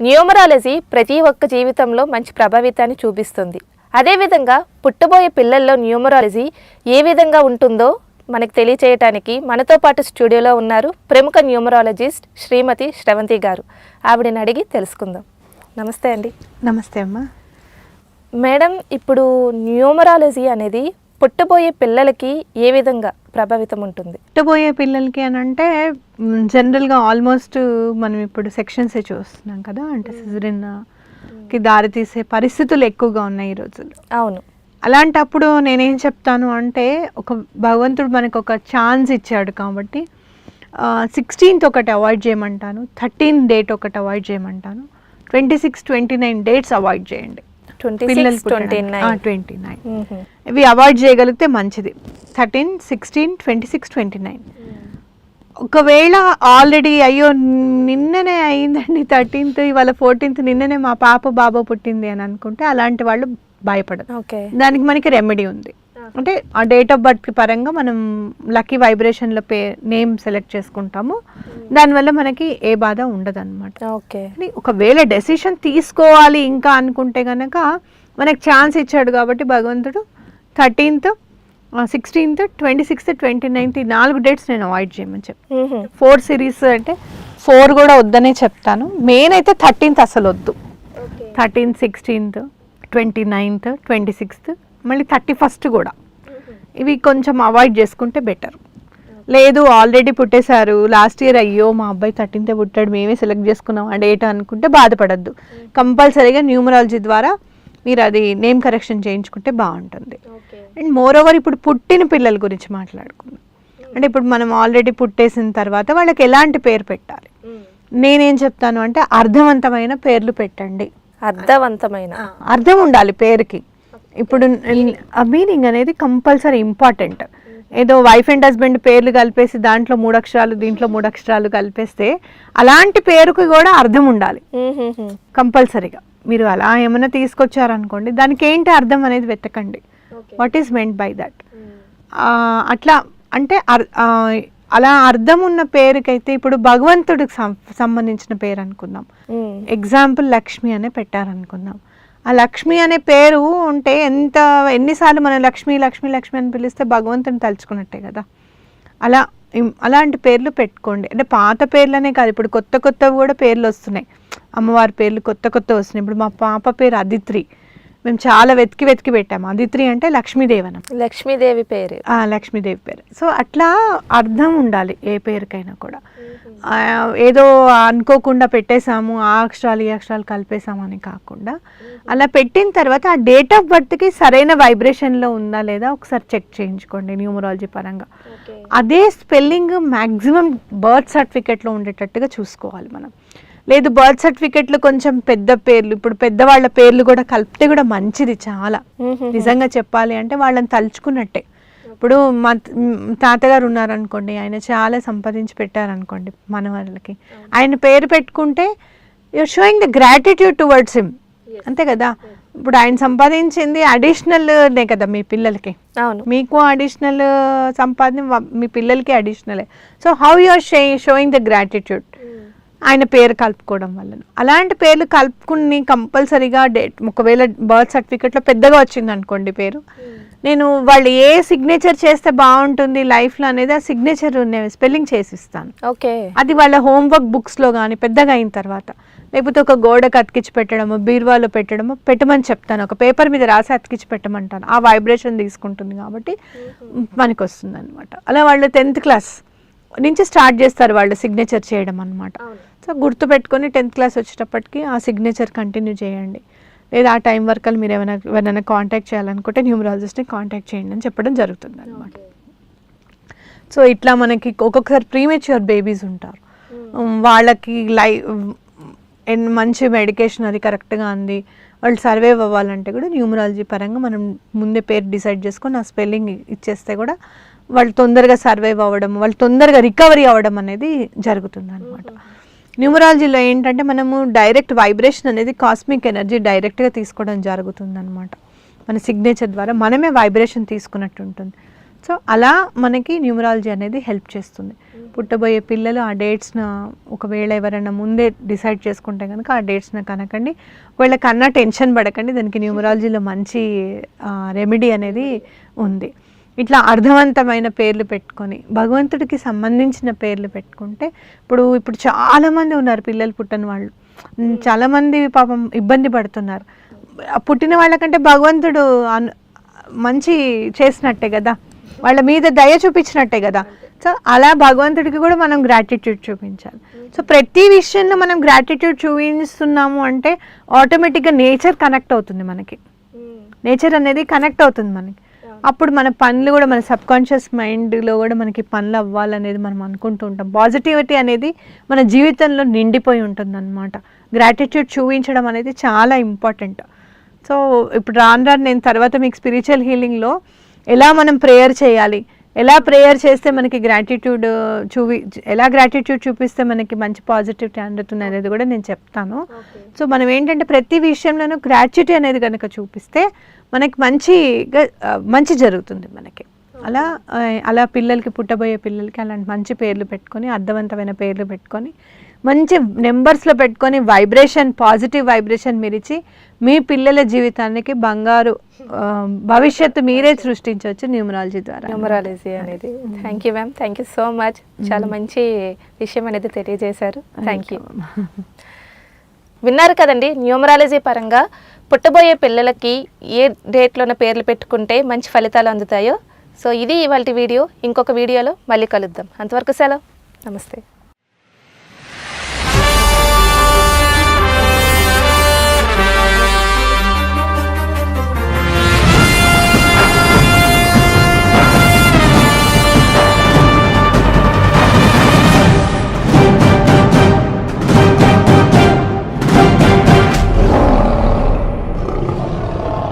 Numerology ప్రతి ఒక్క జీవితంలో మంచి ప్రభావితాన్ని చూపిస్తుంది. అదేవిధంగా పుట్టబోయే పిల్లల్లో న్యూమరాలజీ ఏ విధంగా ఉంటుందో మనకు తెలియచేయటానికి మనతో పాటు స్టూడియోలో ఉన్నారు ప్రముఖ న్యూమరాలజిస్ట్ శ్రీమతి శ్రవంతి గారు. ఆవిడని అడిగి తెలుసుకుందాం. నమస్తే అండి. నమస్తే అమ్మా. మేడం ఇప్పుడు న్యూమరాలజీ అనేది పుట్టబోయే పిల్లలకి ఏ విధంగా ప్రభావితం ఉంటుంది. పుట్టబోయే పిల్లలకి అని అంటే జనరల్గా ఆల్మోస్ట్ మనం ఇప్పుడు సెక్షన్సే చూస్తున్నాం కదా అంటే సిజరిన్కి దారితీసే పరిస్థితులు ఎక్కువగా ఉన్నాయి ఈ రోజుల్లో. అవును. అలాంటప్పుడు నేనేం చెప్తాను అంటే ఒక భగవంతుడు మనకు ఒక ఛాన్స్ ఇచ్చాడు కాబట్టి సిక్స్టీన్త్ ఒకటి అవాయిడ్ చేయమంటాను థర్టీన్ డేట్ ఒకటి avoid చేయమంటాను twenty six twenty nine dates avoid చేయండి. ట్వంటీ నైన్ ఇవి అవాయిడ్ చేయగలిగితే మంచిది. Thirteen sixteen twenty six twenty nine ఒకవేళ ఆల్రెడీ అయ్యో నిన్ననే అయిందండి థర్టీన్త్ ఇవాళ ఫోర్టీన్త్ నిన్ననే మా పాప బాబా పుట్టింది అని అనుకుంటే అలాంటి వాళ్ళు భయపడదు ఓకే. దానికి మనకి రెమెడీ ఉంది. అంటే ఆ డేట్ ఆఫ్ బర్త్ పరంగా మనం లక్కీ వైబ్రేషన్ల పే నేమ్ సెలెక్ట్ చేసుకుంటాము. దానివల్ల మనకి ఏ బాధ ఉండదు అనమాట ఓకే ఒకవేళ డెసిషన్ తీసుకోవాలి ఇంకా అనుకుంటే కనుక మనకు ఛాన్స్ ఇచ్చాడు కాబట్టి భగవంతుడు thirteenth sixteenth twenty sixth twenty ninth ఈ నాలుగు డేట్స్ నేను అవాయిడ్ చేయమని చెప్పి ఫోర్ సిరీస్ అంటే ఫోర్ కూడా వద్దనే చెప్తాను. మెయిన్ అయితే థర్టీన్త్ అసలు వద్దు. Thirteenth sixteenth twenty ninth twenty sixth మళ్ళీ థర్టీ ఫస్ట్ కూడా. ఇవి కొంచెం అవాయిడ్ చేసుకుంటే బెటర్. లేదు ఆల్రెడీ పుట్టేశారు. లాస్ట్ ఇయర్ అయ్యో మా అబ్బాయి థర్టీన్త్ పుట్టాడు మేమే సెలెక్ట్ చేసుకున్నాం ఆ డేట్ అనుకుంటే బాధపడద్దు. కంపల్సరీగా న్యూమరాలజీ ద్వారా మీరు అది నేమ్ కరెక్షన్ చేయించుకుంటే బాగుంటుంది. అండ్ మోర్ ఓవర్ ఇప్పుడు పుట్టిన పిల్లల గురించి మాట్లాడుకుందాం. అంటే ఇప్పుడు మనం ఆల్రెడీ పుట్టేసిన తర్వాత వాళ్ళకి ఎలాంటి పేరు పెట్టాలి? నేనేం చెప్తాను అంటే అర్థవంతమైన పేర్లు పెట్టండి. అర్థవంతమైన. అర్థం ఉండాలి పేరుకి. ఇప్పుడు ఆ మీనింగ్ అనేది కంపల్సరీ ఇంపార్టెంట్ ఏదో వైఫ్ అండ్ హస్బెండ్ పేర్లు కలిపేసి దాంట్లో మూడు అక్షరాలు దీంట్లో మూడు అక్షరాలు కలిపేస్తే అలాంటి పేరుకి కూడా అర్థం ఉండాలి. కంపల్సరీగా. మీరు అలా ఏమైనా తీసుకొచ్చారనుకోండి దానికి ఏంటి అర్థం అనేది వెతకండి. What is meant by that అట్లా అంటే అలా అర్థం ఉన్న పేరుకైతే ఇప్పుడు భగవంతుడికి సంబంధించిన పేరు అనుకుందాం. ఎగ్జాంపుల్ లక్ష్మి అనే పెట్టారనుకుందాం. ఆ లక్ష్మి అనే పేరు ఉంటే ఎంత ఎన్నిసార్లు మనం లక్ష్మి లక్ష్మి లక్ష్మి అని పిలిస్తే భగవంతుని తలుచుకున్నట్టే కదా. అలా అలాంటి పేర్లు పెట్టుకోండి. అంటే పాత పేర్లనే కాదు ఇప్పుడు కొత్త కొత్తవి కూడా పేర్లు వస్తున్నాయి. అమ్మవారి పేర్లు కొత్త కొత్త వస్తున్నాయి. ఇప్పుడు మా పాప పేరు అదిత్రి. మేము చాలా వెతికి వెతికి పెట్టాము. అదిత్రి అంటే లక్ష్మీదేవనం. లక్ష్మీదేవి పేరు. లక్ష్మీదేవి పేరు. సో అట్లా అర్థం ఉండాలి ఏ పేరుకైనా కూడా. ఏదో అనుకోకుండా పెట్టేశాము ఆ అక్షరాలు ఈ అక్షరాలు కలిపేసాము అని కాకుండా అలా పెట్టిన తర్వాత ఆ డేట్ ఆఫ్ బర్త్కి సరైన వైబ్రేషన్లో ఉందా లేదా ఒకసారి చెక్ చేయించుకోండి న్యూమరాలజీ పరంగా. అదే స్పెల్లింగ్ మ్యాక్సిమం బర్త్ సర్టిఫికెట్లో ఉండేటట్టుగా చూసుకోవాలి మనం. లేదు బర్త్ సర్టిఫికెట్లు కొంచెం పెద్ద పేర్లు ఇప్పుడు పెద్దవాళ్ళ పేర్లు కూడా కలిపితే కూడా మంచిది చాలా. నిజంగా చెప్పాలి అంటే వాళ్ళని తలుచుకున్నట్టే. ఇప్పుడు మా తాతగారు ఉన్నారనుకోండి ఆయన చాలా సంపాదించి పెట్టారనుకోండి మన వాళ్ళకి. ఆయన పేరు పెట్టుకుంటే you're showing the gratitude towards him అంతే కదా? ఇప్పుడు ఆయన సంపాదించింది అడిషనల్నే కదా మీ పిల్లలకి. అవును. మీకు అడిషనల్ సంపాదన మీ పిల్లలకి అడిషనలే so how you are showing the gratitude ఆయన పేరు కలుపుకోవడం వల్ల అలాంటి పేర్లు కలుపుకుని కంపల్సరీగా డేట్ ఒకవేళ బర్త్ సర్టిఫికెట్లో పెద్దగా వచ్చింది అనుకోండి పేరు. నేను వాళ్ళు ఏ సిగ్నేచర్ చేస్తే బాగుంటుంది లైఫ్లో అనేది ఆ సిగ్నేచర్ స్పెల్లింగ్ చేసిస్తాను. ఓకే. అది వాళ్ళ హోంవర్క్ బుక్స్లో కానీ పెద్దగా అయిన తర్వాత. లేకపోతే ఒక గోడకు అతికించి పెట్టడము బీరువాలో పెట్టడము పెట్టమని చెప్తాను. ఒక పేపర్ మీద రాసి అతికించి పెట్టమంటాను. ఆ వైబ్రేషన్ తీసుకుంటుంది కాబట్టి మనకి వస్తుంది అనమాట అలా వాళ్ళు టెన్త్ క్లాస్ నుంచి స్టార్ట్ చేస్తారు వాళ్ళు సిగ్నేచర్ చేయడం అనమాట సో గుర్తు పెట్టుకొని టెన్త్ క్లాస్ వచ్చేటప్పటికి ఆ సిగ్నేచర్ కంటిన్యూ చేయండి. లేదా ఆ టైం వరకు మీరు ఏమైనా ఎవరైనా కాంటాక్ట్ చేయాలనుకుంటే న్యూమరాలజిస్ట్ని కాంటాక్ట్ చేయండి అని చెప్పడం జరుగుతుంది అనమాట సో ఇట్లా మనకి ఒక్కొక్కసారి ప్రీమెచ్యూర్ బేబీస్ ఉంటారు. వాళ్ళకి లై ఎన్ మంచి మెడికేషన్ అది కరెక్ట్గా అంది వాళ్ళు సర్వైవ్ అవ్వాలంటే కూడా న్యూమరాలజీ పరంగా మనం ముందే పేరు డిసైడ్ చేసుకొని ఆ స్పెల్లింగ్ ఇచ్చేస్తే కూడా వాళ్ళు తొందరగా సర్వైవ్ అవ్వడం వాళ్ళు తొందరగా రికవరీ అవ్వడం అనేది జరుగుతుంది అనమాట న్యూమరాలజీలో ఏంటంటే మనము డైరెక్ట్ వైబ్రేషన్ అనేది కాస్మిక్ ఎనర్జీ డైరెక్ట్గా తీసుకోవడం జరుగుతుంది అనమాట మన సిగ్నేచర్ ద్వారా మనమే వైబ్రేషన్ తీసుకున్నట్టు ఉంటుంది. సో అలా మనకి న్యూమరాలజీ అనేది హెల్ప్ చేస్తుంది. పుట్టబోయే పిల్లలు ఆ డేట్స్ను ఒకవేళ ఎవరైనా ముందే డిసైడ్ చేసుకుంటే కనుక ఆ డేట్స్ని కనకండి. ఒకవేళ కన్నా టెన్షన్ పడకండి దానికి న్యూమరాలజీలో మంచి రెమెడీ అనేది ఉంది. ఇట్లా అర్థవంతమైన పేర్లు పెట్టుకొని భగవంతుడికి సంబంధించిన పేర్లు పెట్టుకుంటే ఇప్పుడు ఇప్పుడు చాలామంది ఉన్నారు పిల్లలు పుట్టని వాళ్ళు. చాలామంది పాపం ఇబ్బంది పడుతున్నారు. పుట్టిన వాళ్ళకంటే భగవంతుడు మంచి చేసినట్టే కదా. వాళ్ళ మీద దయ చూపించినట్టే కదా. సో అలా భగవంతుడికి కూడా మనం గ్రాటిట్యూడ్ చూపించాలి. సో ప్రతి విషయంలో మనం గ్రాటిట్యూడ్ చూపిస్తున్నాము అంటే ఆటోమేటిక్గా నేచర్ కనెక్ట్ అవుతుంది మనకి. నేచర్ అనేది కనెక్ట్ అవుతుంది మనకి. అప్పుడు మన పనులు కూడా మన సబ్ కాన్షియస్ మైండ్లో కూడా మనకి పనులు అవ్వాలనేది మనం అనుకుంటూ ఉంటాం. పాజిటివిటీ అనేది మన జీవితంలో నిండిపోయి ఉంటుంది అనమాట గ్రాటిట్యూడ్ చూపించడం అనేది చాలా ఇంపార్టెంట్. సో ఇప్పుడు రాను రాను నేను తర్వాత మీకు స్పిరిచువల్ హీలింగ్లో ఎలా మనం ప్రేయర్ చేయాలి? ఎలా ప్రేయర్ చేస్తే మనకి గ్రాటిట్యూడ్ చూపి ఎలా గ్రాటిట్యూడ్ చూపిస్తే మనకి మంచి పాజిటివిటీ అందుతుంది అనేది కూడా నేను చెప్తాను. సో మనం ఏంటంటే ప్రతి విషయంలోనూ గ్రాట్యుటీ అనేది కనుక చూపిస్తే మనకి మంచిగా మంచి జరుగుతుంది మనకి. అలా అలా పిల్లలకి పుట్టబోయే పిల్లలకి అలాంటి మంచి పేర్లు పెట్టుకొని అర్థవంతమైన పేర్లు పెట్టుకొని మంచి నెంబర్స్లో పెట్టుకొని వైబ్రేషన్ పాజిటివ్ వైబ్రేషన్ మీరిచ్చి మీ పిల్లల జీవితానికి బంగారు భవిష్యత్తు మీరే సృష్టించవచ్చు న్యూమరాలజీ ద్వారా. న్యూమరాలజీ అనేది. Thank you ma'am thank you so much చాలా మంచి విషయం అనేది తెలియజేశారు. థ్యాంక్ యూ విన్నారు కదండి న్యూమరాలజీ పరంగా పుట్టబోయే పిల్లలకి ఏ డేట్లోన పేర్లు పెట్టుకుంటే మంచి ఫలితాలు అందుతాయో? సో ఇది ఇవాళ వీడియో. ఇంకొక వీడియోలో మళ్ళీ కలుద్దాం. అంతవరకు సెలవు. నమస్తే.